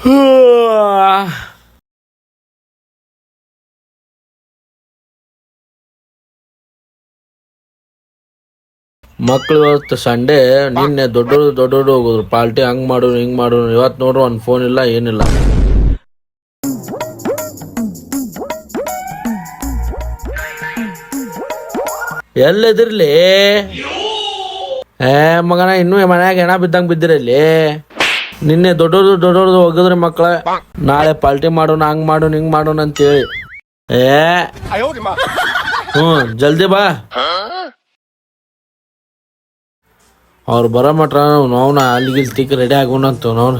ಮಕ್ಳು ಇವತ್ತು ಸಂಡೇ, ನಿನ್ನೆ ದೊಡ್ಡ ದೊಡ್ಡ ಹೋಗೋದ್ರು. ಪಾರ್ಟಿ ಹಂಗ್ ಮಾಡು ಹಿಂಗ್ ಮಾಡೋರು. ಇವತ್ತು ನೋಡ್ರು ಒಂದ್ ಫೋನ್ ಇಲ್ಲ, ಏನಿಲ್ಲ. ಎಲ್ಲದಿರ್ಲಿ ಏ ಮಗನ, ಇನ್ನೂ ಮನ್ಯಾಗ ಹೆಣ ಬಿದ್ದಂಗ ಬಿದ್ದಿರಲ್ಲಿ ನಿನ್ನೆ ದೊಡ್ಡೋದು ದೊಡ್ಡೋದು ಒಗದ್ರಿ ಮಕ್ಕಳ ನಾಳೆ ಪಾರ್ಟಿ ಮಾಡೋಣ, ಹಂಗ್ ಮಾಡೋಣ, ಹಿಂಗ್ ಮಾಡೋಣ ಅಂತೇಳಿ. ಏ, ಹ್ಮ್, ಜಲ್ದಿ ಬಾ. ಅವ್ರು ಬರೋ ಮಟ್ರ ನಾವು ಅಲ್ಲಿಗೆ ತಿಕ್ ರೆಡಿ ಆಗೋಣ ಅಂತ ನಾವು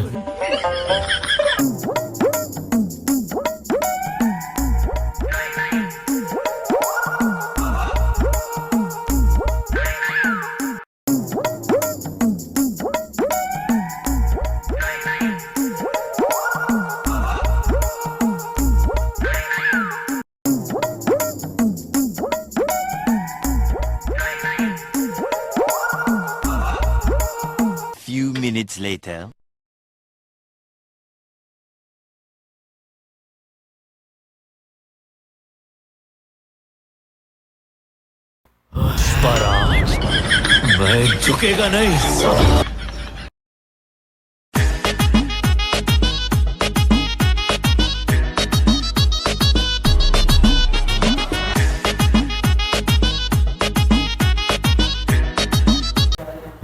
Few minutes later. मैं झुकेगा नहीं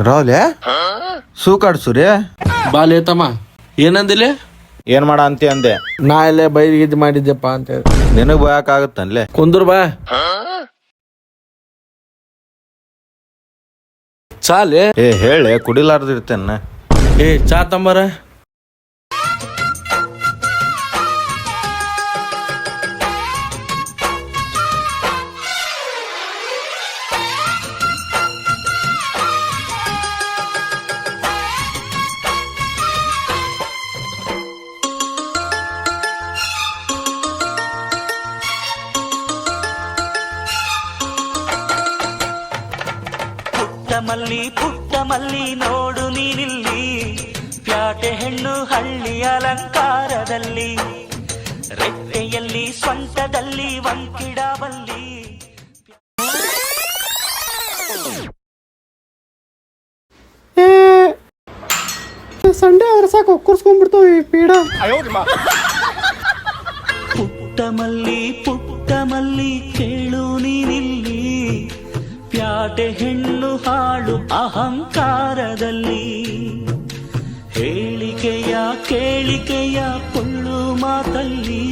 ರಾವ್ಲೆ? ಸೂಕಾಡ್ಸುರಿ ಬಾ ಲೇತಮ್ಮ ಏನಂದಿಲೆ? ಏನ್ ಮಾಡ ಅಂತ ಅಂದೆ. ನಾ ಇಲ್ಲೇ ಬೈದ್ ಗಿದ್ ಮಾಡಿದ್ದೆಪ್ಪ ಅಂತ ಹೇಳಿ. ನಿನಗ್ ಬಯಕ್ ಆಗತ್ತನ್ಲೆ? ಕುಂದ್ರ ಬಾ. ಚಾಲೆ. ಏ ಹೇಳೆ ಕುಡಿಲಾರ್ದಿರ್ತೇನ. ಏ ಚಾ ತಂಬರ? ಮಲ್ಲಿ ಪುಟ್ಟ ಮಲ್ಲಿ ನೋಡು ನೀನಿಲ್ಲಿ. ಪ್ಯಾಟೆ ಹೆಣ್ಣು ಹಳ್ಳಿ ಅಲಂಕಾರದಲ್ಲಿ. ರೆಟ್ಟೆಯಲ್ಲಿ ಸ್ವಂತದಲ್ಲಿ ವಂಕಿಡವಲ್ಲಿ ಸಂಡೆ ಸಾಕು ಕುರ್ಸ್ಕೊಂಡ್ಬಿಡ್ತಾವ ಈ ಪೀಡ. ಪುಟ್ಟ ಮಲ್ಲಿ ಪುಟ್ಟ ಮಲ್ಲಿ. ಪ್ಯಾಟೆ ಹೆಣ್ಣು ಹಾಳು ಅಹಂಕಾರದಲ್ಲಿ. ಹೇಳಿಕೆಯ ಕೇಳಿಕೆಯ ಪುಳ್ಳು ಮಾತಲ್ಲಿ.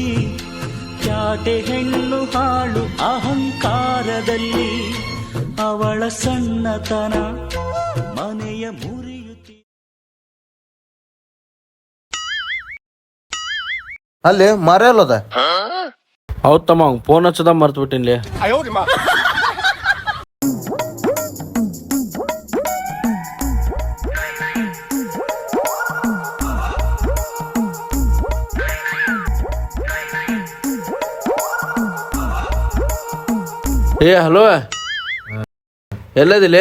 ಚಾಟೆ ಹೆಣ್ಣು ಹಾಳು ಅಹಂಕಾರದಲ್ಲಿ. ಅವಳ ಸಣ್ಣತನ ಮನೆಯ ಮುರಿಯುತ್ತಿ. ಅಲ್ಲಿ ಮರೆಯಲ್ಲದ ಹೌದ್ ತಮ್ಮ ಫೋನ್ ಹಚ್ಚದ ಮರ್ತು ಬಿಟ್ಟಿನ್ಲಿ. ಏ ಹಲೋ. ಎಲ್ಲದಿಲ್ಲ?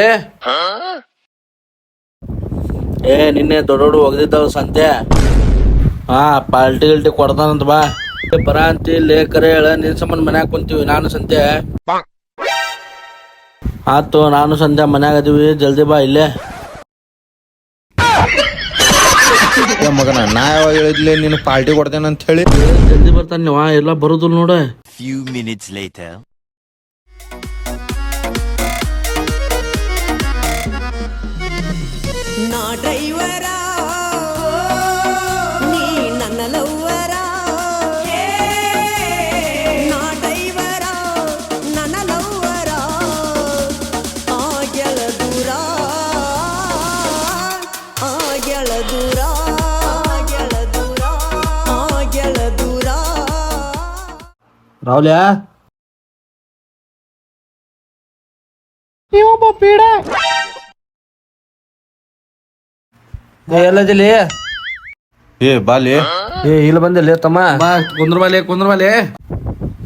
ಏ ನಿನ್ನೆ ದೊಡ್ಡ ದೊಡ್ಡ ಒಗದಿದ್ದಾವ ಸಂತೆ. ಹಾ ಪಾಲ್ಟಿ ಗಿಲ್ಟಿ ಕೊಡ್ತಾನಂತ ಬಾ. ಏ, ಬರ ಅಂತ ಇಲ್ಲಿ ಕರೆ ಹೇಳ. ನಿನ್ ಸಂಬಂಧ ಮನ್ಯಾಗ ಕುಂತೀವಿ ನಾನು ಸಂತೆ. ಆತು ನಾನು ಸಂತೆ ಮನ್ಯಾಗ ಅದೀವಿ. ಜಲ್ದಿ ಬಾ ಇಲ್ಲೇ. ಏ ಮಗನ ನಾ ಯಾವಾಗ ಹೇಳಿದ್ಲಿ ನೀನು ಪಾರ್ಟಿ ಕೊಡ್ತೇನೆ ಅಂತ ಹೇಳಿ ಜಲ್ದಿ ಬರ್ತಾನೆ ನೀವ ಎಲ್ಲ ಬರುದಿಲ್ಲ ನೋಡ. Few minutes later. ನಾ ಡ್ರೈವರ ನೀ ನನ್ನ ಲವ್ವರ ನಾ ಡ್ರೈವರ ನನ್ನ ಲವ್ವರ ಆ ಗೆಳ ದೂರ ಆ ಗೆಳ ದೂರ ಆ ಎಲ್ಲದಿಲ್ಲಿ ಏ ಬಾಲಿ. ಏ ಇಲ್ಲಿ ಬಂದಿಲ್ಲ ತಮ್ಮ. ಬಾ ಕುಂದ್ರ ಬಾಲೆ ಕುಂದ್ರ ಬಾಲೆ.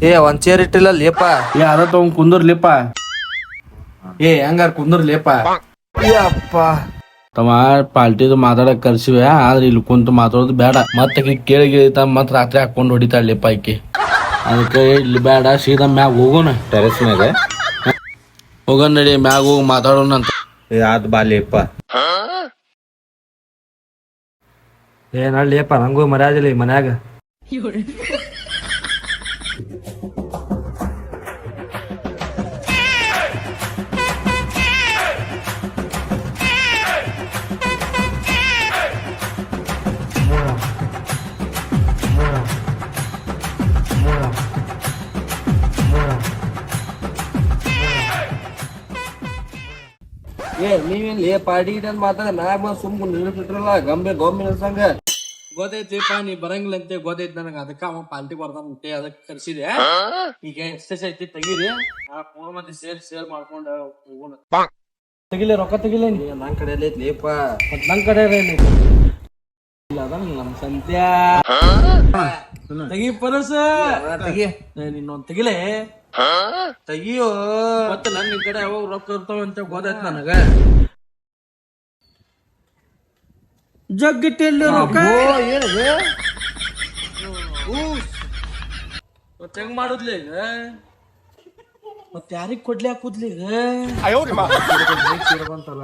ಏ ಒಂದ್ ಚೇರ್ ಇಟ್ಟಿಲ್ಲ ಲೇಪ ಏ ಅದ ತಗೊಂಡ್ ಕುಂದ್ರಲಿಪ್ಪ. ಏ ಹೆಂಗಾರ ಕುಂದ್ರಲಿಪ್ಪ ಅಪ್ಪ ತಮ್ಮ ಪಾಲ್ಟಿದು ಮಾತಾಡಕ್ ಕರ್ಸಿವೆ ಆದ್ರೆ ಇಲ್ಲಿ ಕುಂತು ಮಾತಾಡೋದು ಬೇಡ. ಮತ್ತೆ ಆಕಿ ಕೇಳಿ ಗಿಳಿತ ಮತ್ ರಾತ್ರಿ ಹಾಕೊಂಡು ಹೊಡಿತಾಳ್ಲಿಪ್ಪ ಆಕಿ. ಅದಕ್ಕೆ ಇಲ್ಲಿ ಬೇಡ ಸೀದಾ ಮ್ಯಾಗ ಹೋಗೋಣ. ಟೆರೆಸ್ ಮ್ಯಾಗ ಹೋಗೋಣ ನಡಿ ಮ್ಯಾಗ ಹೋಗಿ ಮಾತಾಡೋಣ ಅಂತ ಯಾವ್ದು ಬಾಲಿಯಪ್ಪ ಏ ನಳ್ಳಿಯಪ್ಪ ನಂಗೂ ಮರ್ಯಾದಿಲ್ಲ ಈ ಮನ್ಯಾಗ. ಏ, ನೀವಿಲ್ಲಿ ಪಾರ್ಟಿ ಅಂತ ಮಾತಾಡ ಮ್ಯಾಗ ಬಂದ್ ಸುಮ್ ನಿಲ್ಲಿಸಿಟ್ರಲ್ಲ ಗಂಬೆ ಗೊಂಬೆ ಸಂಘ. ಗೊತ್ತೈತಿಪ್ಪ ನೀ ಬರಂಗಿಲ್ಲ ಅಂತ ಗೊತ್ತೈತಿ ನನಗ ಅದಕ್ಕ ಅವ ಪಾಲ್ಟಿ ಬರ್ತಾನಂತೆ ಅದಕ್ಕೆ ಕರ್ಸಿದೆ. ಈಗ ಎಷ್ಟೇ ಐತಿ ತೆಗೀರಿ. ಆ ಮೂರು ಮಂದಿ ಸೇರ್ ಸೇರ್ ಮಾಡ್ಕೊಂಡು ಹೋಗೋಣ. ತೆಗಿಲೆ ರೊಕ್ಕ ತೆಗಿಲೆ. ನನ್ ಕಡೆ ಐತ್ಲಿಪ್ಪ ಮತ್ ನನ್ ಕಡೆ ಇಲ್ಲ ಅದ ನಮ್ ಸಂತ್ಯಾ. ತೆಗಿ ಪರಸ. ತೆಗಿ. ನಿನ್ನೊಂದ್ ತೆಗಿಲೆ? ತೆಗಿಯೋ. ಮತ್ತೆ ನನ್ನ ಈ ಕಡೆ ಯಾವಾಗ ರೊಕ್ಕ ಇರ್ತಾವ ಅಂತ ಗೊತ್ತಾಯ್ತು ನನಗ. ಜಗ್ಗಿಟ್ಟೆಲ್ಲಿ ರೊಕ್ಕ? ಮತ್ತೆ ಹೆಂಗ್ ಮಾಡುದ್ಲಿ ಈಗ? ಮತ್ತೆ ಯಾರಿಗ್ ಕೊಡ್ಲಿ ಹಾಕುದ್ಲಿ ಈಗ? ಬಂತಲ್ಲ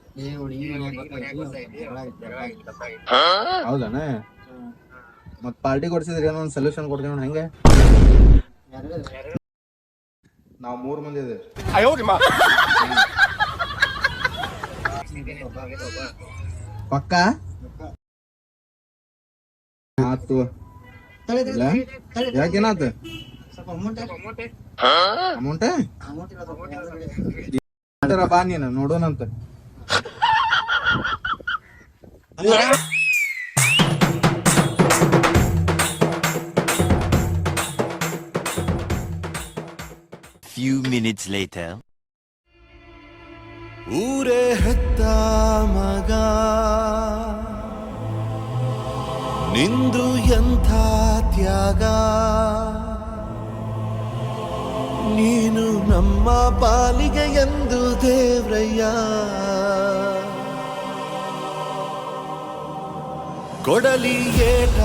ಮತ್ ಪಾರ್ಟಿ ಕೊಡ್ಸಿದ್ರೆ ಏನೋ ಒಂದ್ ಸೊಲ್ಯೂಷನ್ ಕೊಡ್ತೀನಿ ನೋಡ್ ಹೆಂಗೆ? ನಾವ್ ಮೂರ್ ಮಂದಿ ಇದೇವೆ ಪಕ್ಕ? ಆತು. ಇಲ್ಲ? ಯಾಕೇನಾತ ಅಮೌಂಟ್ ಬಾ ನೀನು ನೋಡೋಣಂತ. Few minutes later. ಊರೇ ಹೆತ್ತ ಮಗ. ನಿಂದು ಎಂಥ ತ್ಯಾಗ? ನೀನು ನಮ್ಮ ಪಾಲಿಗೆ ಎಂದು ದೇವ್ರಯ್ಯ. ಕೊಡಲಿ ಏಟ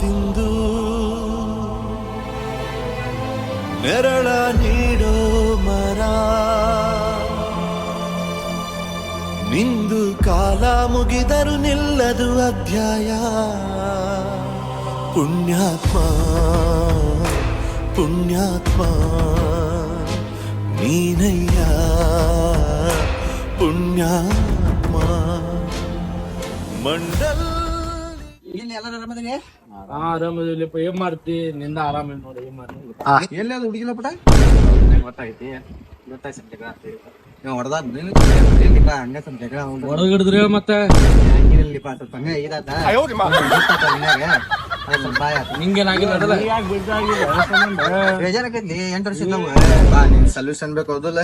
ತಿಂದು. ನೆರಳ ನೀಡೋ ಮರ. ನಿಂದು ಕಾಲ ಮುಗಿದರು ನಿಲ್ಲದು ಅಧ್ಯಾಯ. ಪುಣ್ಯಾತ್ಮ ಪುಣ್ಯಾತ್ಮ, ನೀನಯ್ಯ. ಪುಣ್ಯಾತ್ಮ, ಮಂಡಲ್ ಇಲ್ಲಿ ಆರಾಮದಿಲ್ಲಪ್ಪ ಏನ್ ಮಾಡ್ತಿ? ನಿಂದ ಆರಾಮ ಇಲ್ಲ ನೋಡಿ ಏನ್ ಮಾಡ್ತಿ? ಎಲ್ಲಿ ಅದು ಹುಡುಗಿಲ್ಲ ಪುಟ? ಗೊತ್ತಾಗೈತಿ. ಗೊತ್ತಾಯ್ತು ಜಗಳ ಹಿಡಿದ್ರಿ ಮತ್ತೆ? ಬಾ ಸೊಲ್ಯೂಷನ್ ಬೇಕು ಹೌದಲ್ಲ?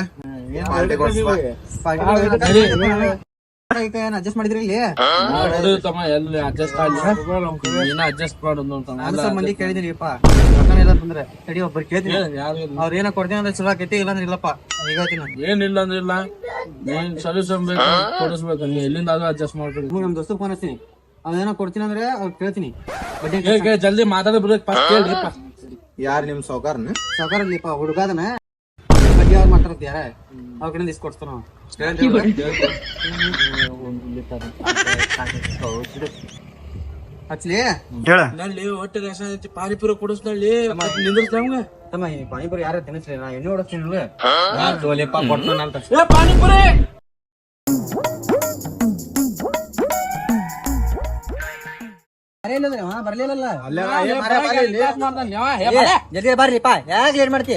ಕೊಡ್ಸ್ಬಾ ಅಡ್ಜಸ್ಟ್ ಮಾಡಿದ್ರಿ ಇಲ್ಲಿ? ನೋಡು ತಮ್ಮ ಎಲ್ಲಿ ಅಡ್ಜಸ್ಟ್ ಆಗಲಿ ನೀನ ಅಡ್ಜಸ್ಟ್ ಮಾಡೋದು ನಾನು ಸ್ವಲ್ಪ ಮಂದಿ ಕೇಳಿದಿರಿಪ್ಪ ರೊಕ್ಕನ ಇಲ್ಲ ಬಂದ್ರೆ ತಡಿ ಒಬ್ಬರು ಕೇಳ್ತೀನಿ. ಯಾರು ಅವ್ರ ಏನೋ ಕೊಡ್ತೀನಿ ಅಂದ್ರೆ ಚಲೋ ಆಕೈತಿ ಇಲ್ಲ ಅಂದ್ರೆ ಇಲ್ಲಪ್ಪ. ಈಗ ಏನಿಲ್ಲ ಅಂದ್ರೆ ಇಲ್ಲ. ನೀನ್ ಸೊಲ್ಯೂಷನ್ ಬೇಕು ಕೊಡಿಸ್ಬೇಕು. ನೀ ಎಲ್ಲಿಂದ ಅದು ಅಡ್ಜಸ್ಟ್ ಮಾಡ್ಬೇಕು ನಮ್ ನಮ್ಮ ದೋಸ್ತರು ಫೋನ್ ಹಚ್ತೀನಿ ಏನೋ ಕೊಡ್ತೀನಿ ಅಂದ್ರೆ ಅವ್ರು ಕೇಳ್ತೀನಿ. ಬಡ್ಡಿ ಏ, ಏ, ಜಲ್ದಿ ಮಾತಾಡ ಫಸ್ಟ್ ಕೇಳ್ರಿಪ್ಪ ಯಾರ್ ನಿಮ್ ಸೌಕಾರ ಸೌಕಾರ ಹುಡುಗಾದನ. ಮಾತಾಡ್ತಿ ಯಾರ ಅವ್ರ ಕಡೆಯಿಂದ ಇಸ್ಕೊಡ್ತಾನ ಹಚ್ಲಿ ಹೇಳ. ನಲ್ಲಿ ಹೊಟ್ಟೆ ರಸ ಐತಿ ಪಾನಿಪುರಿ ಕುಡಿಸ್ನಲ್ಲಿ ನಮ್ಗ ತಮ್ಮ ಈ ಪಾನಿಪುರಿ ಯಾರ ತಿನ್ನಿಸ್ರಿ ನಾ ಎಣ್ಣೆ ಹೊಡಸ್ತೀನಿ ತೋಲೆಪ್ಪ ಕೊಡ್ತಾನಂತ ಏ ಪಾನಿಪುರಿ! ಬರ್ಲಿಲ್ಲಲ್ಲ. ಏ, ಬರಾಕ ಇಲ್ಲಿ. ಲೇಟ್ ಮಾಡ್ತಾನೆ ಅವ. ಏ, ಬರೇ. ಜಲ್ದಿ ಬರ್ರಿಪ್ಪ ಯಾಕೆ ಲೇಟ್ ಮಾಡ್ತಿ?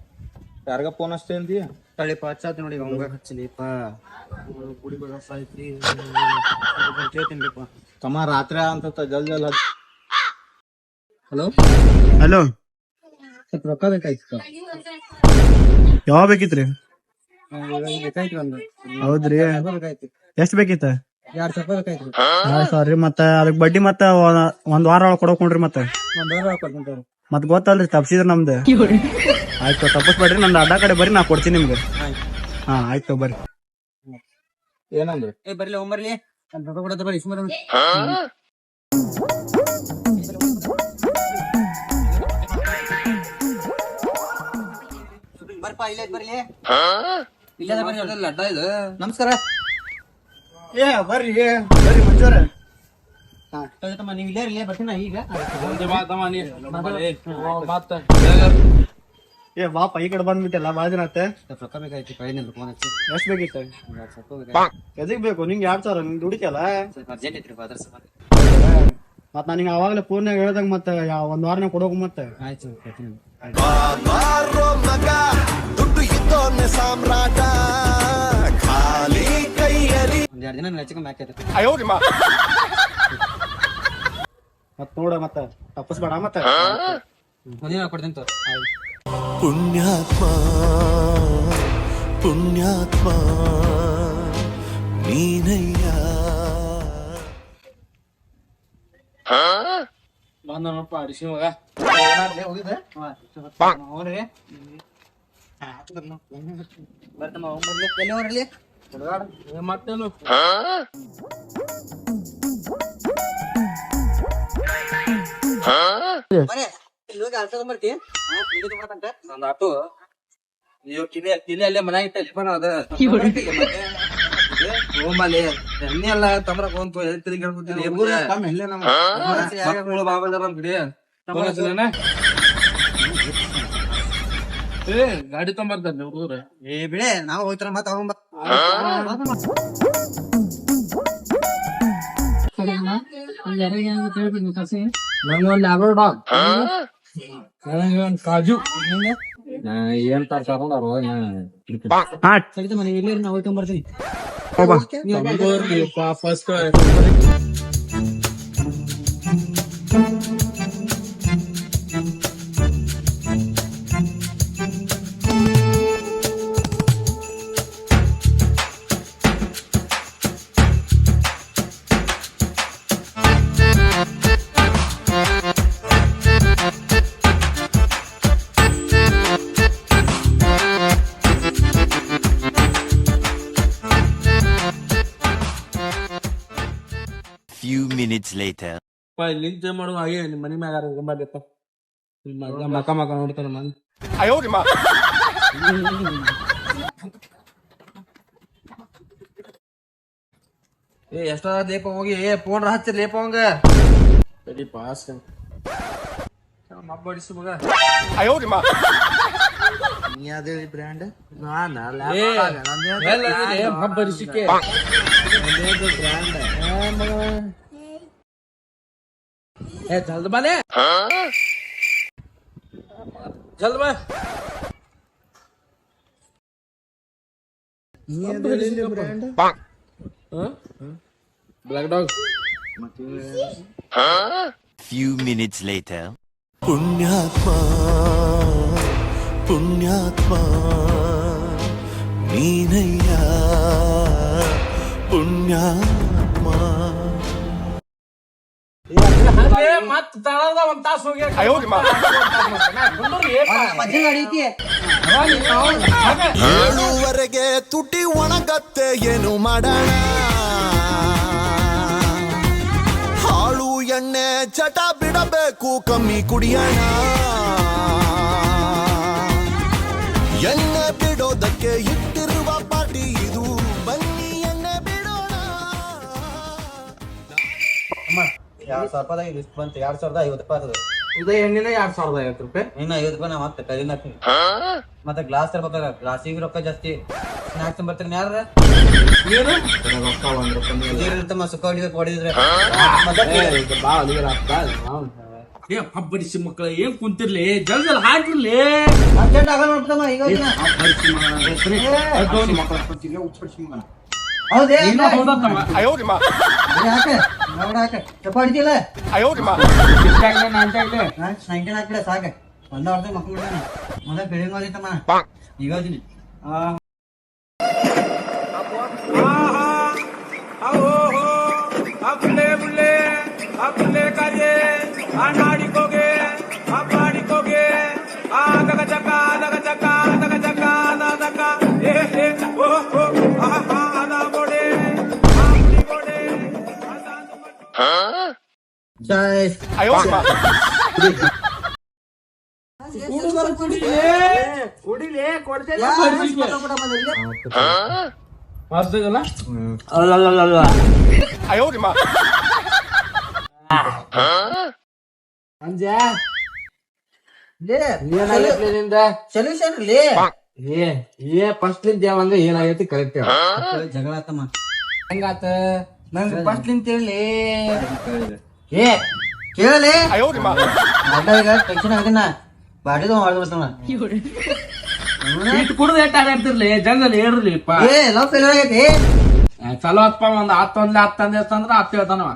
ಯಾರಿಗ ಫೋನ್ ಹಚ್ತೇಂತಿ ತಳಿಪ ಹಚ್ಚಾತ ನೋಡಿ ಅವಂಗ ಹಚ್ಚಲಿಪ್ಪ ಐತಿ ಕೇಳ್ತೀನಿಪ್ಪ ತಮ್ಮ ರಾತ್ರಿ ಅಂತ ಜಲ್ ಜಲ್ ಹಲೋ ಹಲೋ ಸ್ವಲ್ಪ ರೊಕ್ಕ ಬೇಕಾಯ್ತು ಯಾವಾಗ ಬೇಕಿತ್ರಿ? ಬೇಕಾಯ್ತು ಒಂದು ಹೌದ್ರಿ. ಎಷ್ಟ್ ಬೇಕಿತ್ತ? ಎರಡ್ ಸಾವಿರ ರೂಪಾಯಿ ಬೇಕಾಯ್ತು ಸಾರಿ ಮತ್ತ ಅದಕ್ ಬಡ್ಡಿ ಮತ್ತ ಒಂದ್ ವಾರ ಒಳಗ್ ಕೊಡಕೊಂಡ್ರಿ ಮತ್ತ. ಒಂದ್ ವಾರ ಕೊಡ್ತೀನಿ ಮತ್ ಗೊತ್ತಲ್ರಿ ತಪ್ಸಿದ್ರ ನಮ್ದು. ಆಯ್ತು ತಪ್ಪಸ್ಬೇಡ್ರಿ ನಂದು ಅಡ್ಡ ಕಡೆ ಬರ್ರಿ ನಾ ಕೊಡ್ತೀನಿ ನಿಮ್ಗೆ. ಹಾ ಆಯ್ತು ಬರ್ರಿ. ಏನಂದ್ರೆ? ಏ ಬರ್ಲಿ ಅಲ್ಲಿ ಕೊಡತ್ತ ಬರ್ರಿ ಬರ್ಪಾ ಇಲ್ಲೇ ಬರ್ಲಿ. ಇಲ್ಲೇ ಬರ್ರಿ ಅಡ್ಡ ಇದು. ನಮಸ್ಕಾರ. ಏ ಬರ್ರಿ ಬರ್ರಿ ಮಂಜೂರ ಹಾ ತಮ್ಮ ನೀವು ಇಲ್ಲೇ ಇರ್ಲಿ ಬರ್ತೀನಿ ಈಗ. ಮತ್ತ ಏ ಬಾಪ ಈ ಕಡೆ ಬಂದ್ಬಿಟ್ಟೆಲ್ಲ ಭಾಳ ದಿನ ಆತ ರೊಕ್ಕ ಬೇಕಾಯ್ತು ಕೈ ನಿಂದು ಫೋನ್ ಹಚ್ಚಿ. ಎಷ್ಟ್ ಬೇಕಿತ್ತು? ಎದಕ್ ಬೇಕು? ನಿಂಗೆ ಎರಡ್ ಸಾವಿರ ನಿಂಗೆ ದುಡಿತಲ್ಲ ಸ್ವಲ್ಪ ಅರ್ಜೆಂಟ್ ಐತ್ರಿ ಅದ್ರ ಸಲ ಮತ್ ನಾನು ನಿಂಗೆ ಅವಾಗಲೇ ಫೋನ್ಯಾಗ ಹೇಳ್ದಂಗ ಮತ್ತೆ ಯಾ- ಒಂದ್ ವಾರನಾಗ ಕೊಡೋಕು ಮತ್ತೆ? ಆಯ್ತು ಕೊಡ್ತೀನಿ. ಒಂದ್ ಎರಡು ದಿನ ಹಾಕೈತೆ ಮತ್ ನೋಡ ಮತ್ತ ತಪ್ಪಸ್ಬೇಡ ಮತ್ತ. ಒಂದಿನ ಕೊಡ್ತೀನಿ ಪುಣ್ಯಾತ್ಮ ಪುಣ್ಯಾತ್ಮ ನೀನಯ್ಯ ಬಂದನಪ್ಪ ಅಡಿಸಿ ಮಗ ಹೋಗ್ರಿ ಬರ್ತಮ್ಮ ಹೋಗ್ಬರ್ಲಿ ಎಲ್ಲಿ ಹೋಗ್ರಲಿ ಏ, ಮತ್ತೇನು ಮನೆ ಇಲ್ಲಿ ಹೋಗಿ ಅಲ್ಸದ ಬರ್ತಿ ನಂದ್ ಆಟೋ. ನೀವು ಕಿಲಿ ಕಿಲಿ ಅಲ್ಲೇ ಮನ್ಯಾಗ ಇಟ್ಟಲ್ಲಿ ಅದ ಹೋಮಲ್ಲಿ ಎಣ್ಣೆ ಎಲ್ಲ ತಮ್ರಕ್ ಹೋಗ್ ಹೇಳ್ತೀರಿ? ಕೇಳ್ಕೊತೀನಿ ಮಕ್ಕಳು ಬಾಬಾದಾರ ನಮ್ ಕಡೆ? ಏ ಗಾಡಿ ತೊಂಬರ್ತಾರ ನೀವು ಹುಡುಗ್ರು ಏ ಬಿಡೆ ನಾವು ಹೋಗ್ತಾರ ಮತ್ತ ಹೋಗ್ಬ ನಂಗೊಂದ್ ಲ್ಯಾಬ್ರೋ ಡಾಗ್ ನನಗೊಂದ್ ಕಾಜು. ಏನ್ ತಾರ್ ಹಾ ಸರಿತ ಮನೆ ಇಲ್ಲಿ ನಾವು ಹೋಗ್ಕೊಂಡ್ ಬರ್ತೀನಿ. ಹೋಗ್ಬಾ ಲಿಂಕ್ ಮಾಡುವ ಹಾಗೆ ನಿಮ್ಮ ಮನೆ ಮ್ಯಾಗ ಹೋಗ್ಬಾರ್ದಪ್ಪ ಮಕ ಮಕ ನೋಡ್ತಾರ ಮನ್ ಏ ಎಷ್ಟ ಲೇಪ ಹೋಗಿ? ಏ ಫೋನ್ ಹಚ್ಚಿ ಲೇಪ ಅವಂಗ. ಸರಿ ಪಾಸ್ ಮಬ್ಬಡಿಸು ಮಗ? ನೀ ಅದೇ ಬ್ರ್ಯಾಂಡ್ ಬರಿಸಿಕೆ ಏ ಜಲ್ದ ಬಾಲೆ ಜಲ್ದ ಬಾ black dog Few minutes later. ಪುಣ್ಯಾತ್ಮ ಪುಣ್ಯಾತ್ಮ ನೀನಯ್ಯ ಪುಣ್ಯಾತ್ಮ ಮತ್ ತಳದ ಒಂದ್ ತಾಸು ಹೋಗಿ ಏಳುವರೆಗೆ ತುಟಿ ಒಣಗತ್ತೆ ಏನು ಮಾಡೋಣ? ಹಾಳು ಎಣ್ಣೆ ಚಟ ಬಿಡಬೇಕು ಕಮ್ಮಿ ಕುಡಿಯೋಣ. ಎಣ್ಣೆ ಬಿಡೋದಕ್ಕೆ ಇಟ್ಟಿರುವ ಎರಡ್ ಸಾವಿರ ರೂಪಾಯಿ ಬಂತು. ಎರಡ್ ಸಾವಿರದ ಐವತ್ತು ರೂಪಾಯಿ ಅದು ಇದ ಎಣ್ಣಿನ ಎರಡ್ ಸಾವಿರದ ಐವತ್ತು ರೂಪಾಯಿ? ಇನ್ನ ಐವತ್ತು ರೂಪಾಯಿ ನಾ ಮತ್ತೆ ಮತ್ತೆ ಗ್ಲಾಸ್ ತರ್ಬೇಕಾರ ಗ್ಲಾಸಿಗೆ ರೊಕ್ಕ ಜಾಸ್ತಿ. ಸ್ನಾಕ್ಸ್ ಬರ್ತೀನಿ. ಯಾರ? ಇರ್ತಮ್ಮ ಸುಖ ಹೊಡಿದ್ರೆ. ಹೊಡಿದ್ರೆ ಏ ಹಬ್ಬಡಿಸಿ ಮಕ್ಕಳ ಏನ್ ಕುಂತಿರ್ಲಿ? ಜಲ್ ಜಲ್ ಹಾಕಿರ್ಲಿ ಅರ್ಜೆಂಟ್ ಆಗಲ್ಲ ನೋಡ್ತಮ್ಮ ಈಗ ಹೋಗ್ತೀನಿ. ಹೌದೇ ಹಾಕೆ ನೋಡ ಹಾಕೆ ಚಪ್ಪ ಹೊಡಿತಿಲ್ಲ ನೈನ್ಟೀನ್ ಹಾಕಿಲ್ಲ ಸಾಕೆ ಒಂದ ಹೊಡೆದ ಮಕ್ಕಳು ಮೊದಲ ಬೆಳಿಗ್ಗೆ ಹೋಗಿತ್ತಮ್ಮ ಈಗ ಹೋಗ್ತೀನಿ ಜೈ ಕುಡಿಲಿ ಕೊಡ್ತೇನೆ ಆ ಅಲ್ಲಲ್ಲ ಅಂಜ ಏನಾಗೈತಿ ನಿಂದ ಸೊಲ್ಯೂಷನ್ ಲೇ ಏ ಏ ಫಸ್ಟ್ ಲಿಂದ ಯಾವಂಗ ಏನಾಗೈತಿ ಕರೆಕ್ಟ್ ಜಗಳ ಆತಮ್ಮ ಹೆಂಗಾತ ನಂಗೆ ಫಸ್ಟ್ ನಿಂತ ಹೇಳಿ ಏ ಕೇಳಲಿ? ಅಡ್ಡ ಈಗ ಟೆನ್ಷನ್ ಆಗಿನ ಬಾಡಿದ ಮಾಡ್ಬಿಡ್ತಾನ ಇಟ್ಟು ಕುಡ್ದು ಎಟ್ಟ ಆಡಿರ್ತಿರ್ಲಿ ಜಂಗಲ್ ಪಾ. ಏ ಲವ್ ಆಗೈತಿ. ಚಲೋ ಅಪ್ಪ ಒಂದ್ ಹತ್ತೊಂದ್ಲೆ ಒಂದ್ಲೆ ಹತ್ತು ಅಂದ ಅಂದ್ರ ಹತ್ತು ಹೇಳ್ತಾನವ.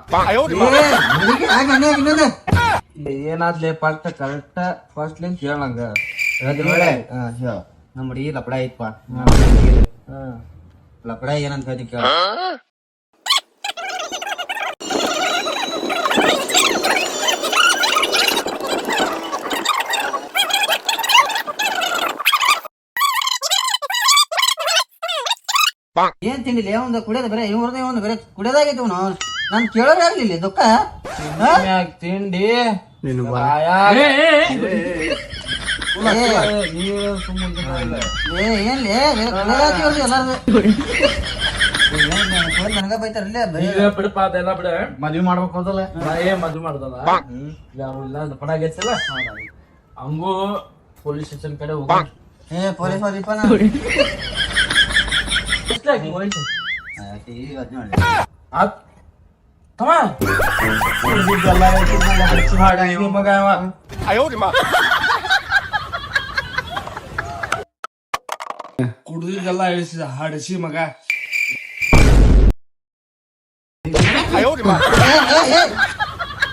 ಏನಾದ್ಲೆ ಫಸ್ಟ್ ಕರೆಕ್ಟ್ ಫಸ್ಟ್ ಲಿಂದ ಹೇಳಂಗ ಹೇಳ. ನಮ್ಮ ಹುಡುಗಿ ಲಪಡ ಹಾ ಲಪಡ ಏನಂತ ಹೇಳ್ತೀನಿ ಕೇಳ. ಏನ್ ತಿಂಡಿಲ್ಲ ಒಂದು ಕುಡಿಯೋದು ಬರೇ ಇವ್ರದ ಒಂದು ಬರೇ ಕುಡಿಯೋದಾಗೈತಿ ಅವನು. ನಾನು ಕೇಳೋರು ಆಗ್ಲಿಲ್ಲ ದುಃಖ? ತಿಂಡಿ ಏ ಏನ್ಲಿ ನನಗ ಬೈತಾರಲ್ಲ ಬರೀ ಬಿಡಪ್ಪ ಅದೆಲ್ಲ ಬಿಡ. ಮದ್ವಿ ಮಾಡ್ಬೇಕು ಅಂತಲ್ಲ. ಏ ಮದ್ವಿ ಮಾಡ್ದಲ್ಲ? ಇಲ್ಲ ಪಡ ಆಗೈತಲ್ಲ ಹಂಗೂ ಪೊಲೀಸ್ ಸ್ಟೇಷನ್ ಕಡೆ ಹೋಗ. ಏ ಪೊಲೀಸ್ ಹೋದಿಪ್ಪ ತಮ್ಮ ಮಗ ಅವ ಕುಡ್ದಿದ್ದೆಲ್ಲ ಇಳಿಸಿದ ಹಡಸಿ ಮಗ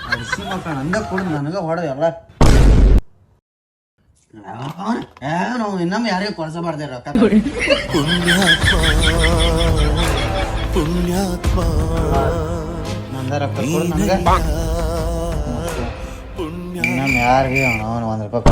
ಹಡಸಿ ಮಗ ನಂದ ಕುಡ್ದು ನನಗ ಹೊಡೆದ ಎಲ್ಲ ನಾವು ಇನ್ನೊಮ್ಮೆ ಯಾರಿಗೂ ಕೊಡ್ಸಬಾರ್ದೆ ರೊಕ್ಕ ಪುಣ್ಯಾತ್ಮ ಪುಣ್ಯಾತ್ಮ. ನಂದ ರೊಕ್ಕ ಕೊಡು ನನಗ? ಪುಣ್ಯ ಇನ್ನೊಮ್ಮೆ ಯಾರಿಗೆ ಅವನು ಒಂದ್ ರೂಪಾಯಿ